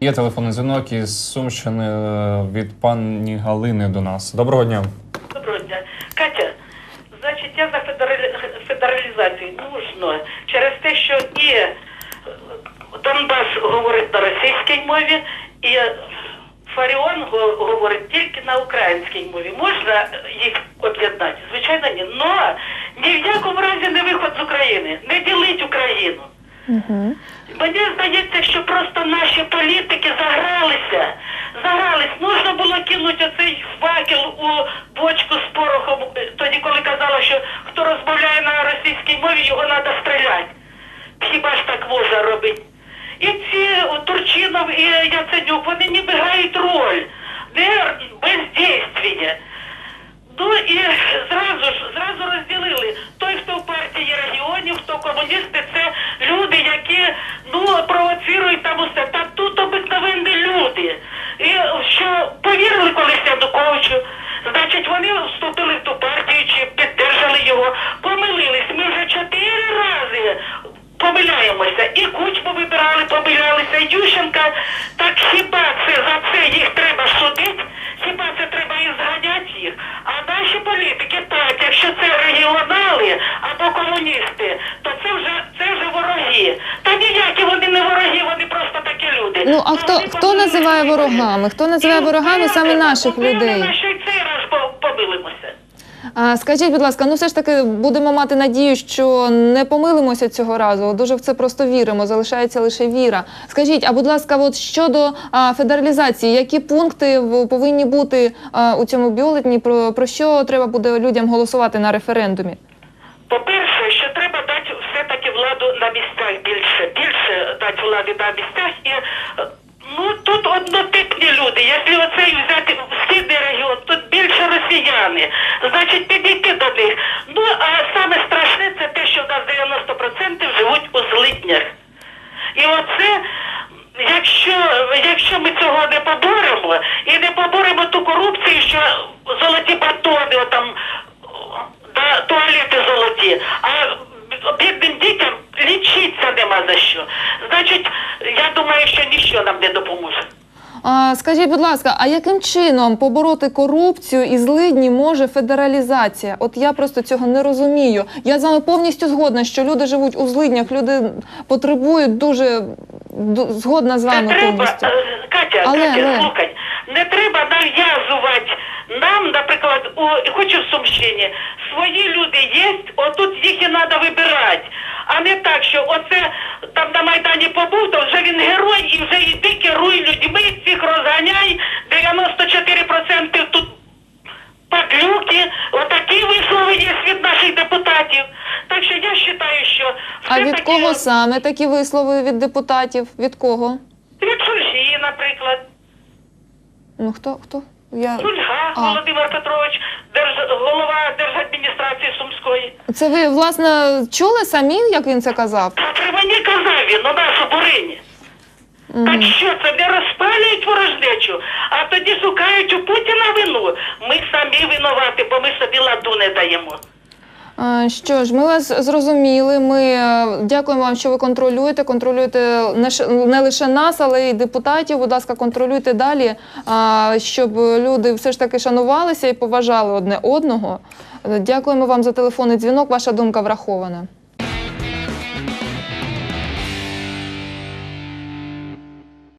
Є телефонний дзвінок із Сумщини е, від пані Галини до нас. Доброго дня. Доброго дня. Катя, значить, я за федералі... федералізацію нужно через те, що і е, Донбас говорить на російській мові, і Фаріон говорить тільки на українській мові. Можна їх об'єднати? Звичайно, ні. Но ні в якому разі не виход з України. Не ділить Україну. Мені здається, що просто наші політики загралися. Загрались. Нужно було кинути оцей факел у бочку з порохом, е, тоді, коли казала, що хто розмовляє на російській мові, його треба стріляти. Хіба ж так можна робити? І ці Турчинов і Яценюк, вони ніби грають роль. Не бездействія. Ну і зразу ж зразу розділили. Той, хто в партії регіонів, хто комуністи, помиляємося. І Кучму вибирали, помилялися, Ющенка. Так хіба це за це їх треба судити? Хіба це треба і зганяти їх? А наші політики так, якщо це регіонали або комуністи, то це вже це вже вороги. Та ніякі вони не вороги, вони просто такі люди. Ну а хто вони хто називає ворогами? Хто називає І ворогами саме наших людей? що й цей раз по- помилимося. А скажіть, будь ласка, ну все ж таки будемо мати надію, що не помилимося цього разу. Дуже в це просто віримо. Залишається лише віра. Скажіть, а будь ласка, от щодо федералізації, які пункти повинні бути у цьому бюлетні? Про, про що треба буде людям голосувати на референдумі? По-перше, що треба дати все-таки владу на місцях більше, більше дати влади на місцях і ну тут однотипні люди. Якщо оцей взяти східний регіон, тут більше росіяни, значить підійти до них. Ну а саме страшне це те, що в нас 90% живуть у злиднях. І оце, якщо, якщо ми цього не поборемо і не поборемо ту корупцію, що золоті батони, отам, да, туалети золоті, а бідним дітям лічитися нема за що. Значить, я думаю, що ніщо нам не допоможе. А, скажіть, будь ласка, а яким чином побороти корупцію і злидні може федералізація? От я просто цього не розумію. Я з вами повністю згодна, що люди живуть у злиднях, люди потребують дуже ду- згодна з Не вами треба, повністю. е, Катя, Але, Катя, але. слухай, не треба нав'язувати нам, наприклад, у хочу в Сумщині, свої люди є, отут їх і треба вибирати. А не так, що оце там на Майдані побув, то вже він герой і вже йди керуй людьми, всіх розганяй, 94% тут падлюки, отакі вислови є від наших депутатів. Так що я вважаю, що А від кого саме такі вислови від депутатів? Від кого? від Шульжі, наприклад. Ну хто хто? Я Шульга А. Володимир Петрович, держ... голова держадміністрації Сумської. це ви власне чули самі, як він це казав? Та при мені казав він, на нашу бурині. Так що це не розпалюють ворожнечу, а тоді шукають у Путіна вину. Ми самі винуваті, бо ми собі ладу не даємо. Е, Що ж, ми вас зрозуміли. Ми е, дякуємо вам, що ви контролюєте. Контролюєте не лише нас, але й депутатів. Будь ласка, контролюйте далі, щоб люди все ж таки шанувалися і поважали одне одного. Е, Дякуємо вам за телефонний дзвінок. Ваша думка врахована.